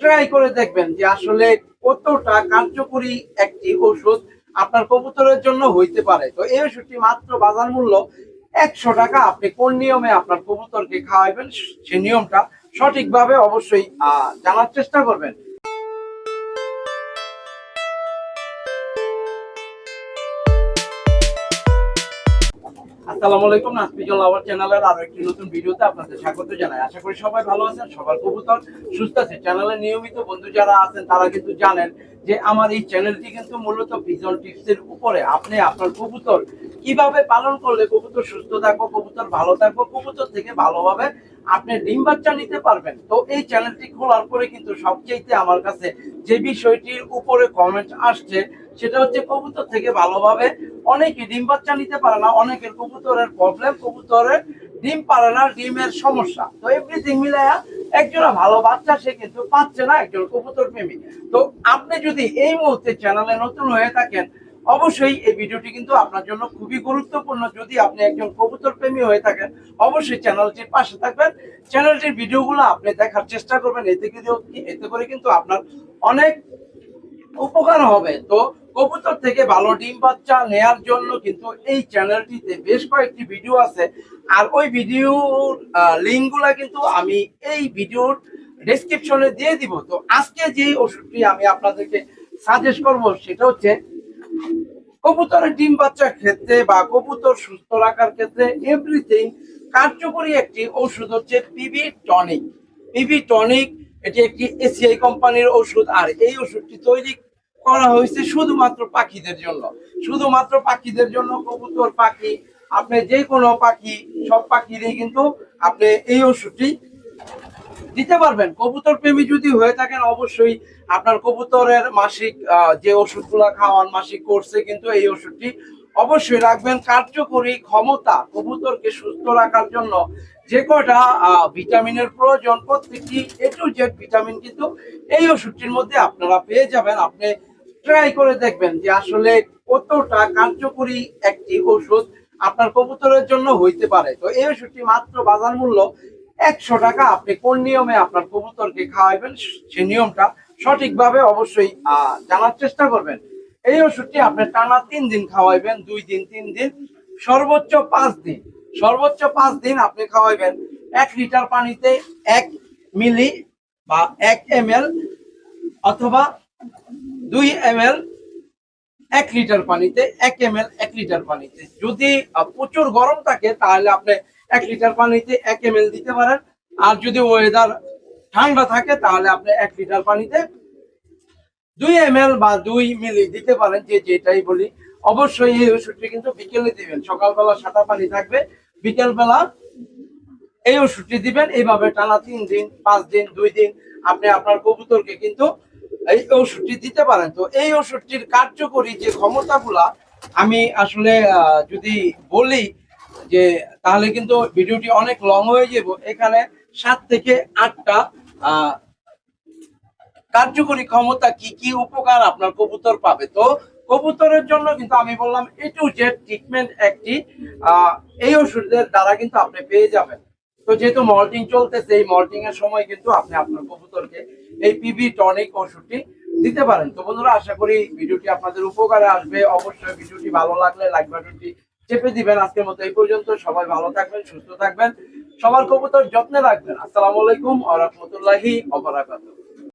Try করে দেখবেন যে আসলে কতটা কার্যকরী একটি ওষুধ আপনার কবুতরের জন্য হইতে পারে। তো এই ওষুধটি মাত্র বাজার মূল্য একশো টাকা। আপনি কোন নিয়মে আপনার কবুতরকে খাওয়াইবেন সে নিয়মটা সঠিকভাবে অবশ্যই জানার চেষ্টা করবেন। আসসালামু আলাইকুম নাসপিজল আওয়ার চ্যানেলের আরও একটি নতুন ভিডিওতে আপনাদের স্বাগত জানাই। আশা করি সবাই ভালো আছেন, সবার কবুতর সুস্থ আছে। চ্যানেলে নিয়মিত বন্ধু যারা আছেন, তারা কিন্তু জানেন যে আমার এই চ্যানেলটি কিন্তু মূলত ভিজন টিপসের উপরে। আপনি আপনার কবুতর কীভাবে পালন করলে কবুতর সুস্থ থাকব, কবুতর ভালো থাকব, কবুতর থেকে ভালোভাবে আপনি ডিম বাচ্চা নিতে পারবেন? তো এই চ্যানেলটি খোলার পরে কিন্তু সবচেয়ে আমার কাছে যে বিষয়টির উপরে কমেন্ট আসছে সেটা হচ্ছে কবুতর থেকে ভালোভাবে অনেকে ডিম বাচ্চা নিতে পারে না, অনেকের কবুতরের প্রবলেম কবুতরের ডিম পারে না, ডিমের সমস্যা। তো এভরিথিং মিলাইয়া একজোড়া ভালো বাচ্চা সে কিন্তু পাচ্ছে না একজন কবুতর প্রেমী। তো আপনি যদি এই মুহূর্তে চ্যানেলে নতুন হয়ে থাকেন, অবশ্যই এই ভিডিওটি কিন্তু আপনার জন্য খুবই গুরুত্বপূর্ণ। যদি আপনি একজন কবুতর প্রেমী হয়ে থাকেন, অবশ্যই চ্যানেলটির পাশে থাকবেন। চ্যানেলটির ভিডিওগুলো আপনি দেখার চেষ্টা করবেন, এতে কিন্তু এতে করে কিন্তু আপনার অনেক উপকার হবে। তো কবুতর থেকে ভালো ডিম বাচ্চা নেয়ার জন্য কিন্তু এই চ্যানেলটিতে বেশ কয়েকটি ভিডিও আছে। আর ওই ভিডিওর লিঙ্কগুলা কিন্তু আমি এই ভিডিওর ডেসক্রিপশনে দিয়ে দিব। তো আজকে যে ওষুধটি আমি আপনাদেরকে সাজেস্ট করব সেটা হচ্ছে, কবুতরের ডিম বাচ্চার ক্ষেত্রে বা কবুতর সুস্থ রাখার ক্ষেত্রে এভরিথিং কার্যকরী একটি ওষুধ হচ্ছে পিবি টনিক পিবি টনিক এটি একটি এসিআই কোম্পানির ওষুধ। আর এই ওষুধটি তৈরি করা হয়েছে শুধুমাত্র পাখিদের জন্য। শুধুমাত্র পাখিদের জন্য কবুতর, পাখি, আপনি যে কোনো পাখি, সব পাখিরই কিন্তু আপনি এই ওষুধটি দিতে পারবেন। কবুতর প্রেমী যদি হয়ে থাকেন, অবশ্যই আপনার কবুতরের মাসিক যে ওষুধগুলো খাওয়ান, মাসিক কোর্সে কিন্তু এই ওষুধটি অবশ্যই রাখবেন। কার্যকরী ক্ষমতা কবুতরকে সুস্থ রাখার জন্য যে কটা ভিটামিনের প্রয়োজন, প্রত্যেকটি এ টু জেড ভিটামিন কিন্তু এই ওষুধটির মধ্যে আপনারা পেয়ে যাবেন। আপনি ট্রাই করে দেখবেন যে আসলে কতটা কার্যকরী একটি ওষুধ আপনার কবুতরের জন্য হইতে পারে। তো এই ওষুধটি মাত্র বাজার মূল্য একশো টাকা। আপনি কোন নিয়মে আপনার কবুতরকে খাওয়াবেন, সে নিয়মটা সঠিকভাবে অবশ্যই জানার চেষ্টা করবেন। এই ওষুধটি আপনি টানা তিন দিন খাওয়াইবেন, দুই দিন, তিন দিন, সর্বোচ্চ পাঁচ দিন। সর্বোচ্চ পাঁচ দিন আপনি খাওয়াইবেন এক লিটার পানিতে এক মিলি বা এক এম অথবা দুই এম এক লিটার পানিতে, এক এম এক লিটার পানিতে। যদি প্রচুর গরম থাকে, তাহলে আপনি এক লিটার পানিতে এক এম দিতে পারেন। আর যদি ওয়েদার ঠান্ডা থাকে, তাহলে আপনি এক লিটার পানিতে দুই এম বা দুই মিলি দিতে পারেন, যে যেটাই বলি। অবশ্যই এই ওষুধটি কিন্তু বিকেলে দিবেন। সকালবেলা সাদা পানি থাকবে, বিকেলবেলা এই ওষুধটি দিবেন। এইভাবে টানা তিন দিন, পাঁচ দিন, দুই দিন আপনি আপনার কবুতরকে কিন্তু এই ওষুধটি দিতে পারেন। তো এই ওষুধটির কার্যকরী যে ক্ষমতাগুলা, আমি আসলে যদি বলি যে, তাহলে কিন্তু ভিডিওটি অনেক লং হয়ে যাব। এখানে সাত থেকে আটটা কার্যকরী ক্ষমতা কি কি উপকার আপনার কবুতর পাবে? তো কবুতরের জন্য কিন্তু আমি বললাম এ টু জেড ট্রিটমেন্ট একটি এই ওষুধের দ্বারা কিন্তু আপনি পেয়ে যাবেন। তো যেহেতু মল্টিং চলতেছে, এই মল্টিং এর সময় কিন্তু আপনি আপনার কবুতরকে এই পিবি টনিক ওষুধটি দিতে পারেন। তো বন্ধুরা, আশা করি ভিডিওটি আপনাদের উপকারে আসবে। অবশ্যই ভিডিওটি ভালো লাগলে লাইক বাটনটি চেপে দিবেন। আজকের মতো এই পর্যন্ত। সবাই ভালো থাকবেন, সুস্থ থাকবেন। সবার কবুতর যত্নে রাখবেন। আসসালামু আলাইকুম আ রহমতুল্লাহি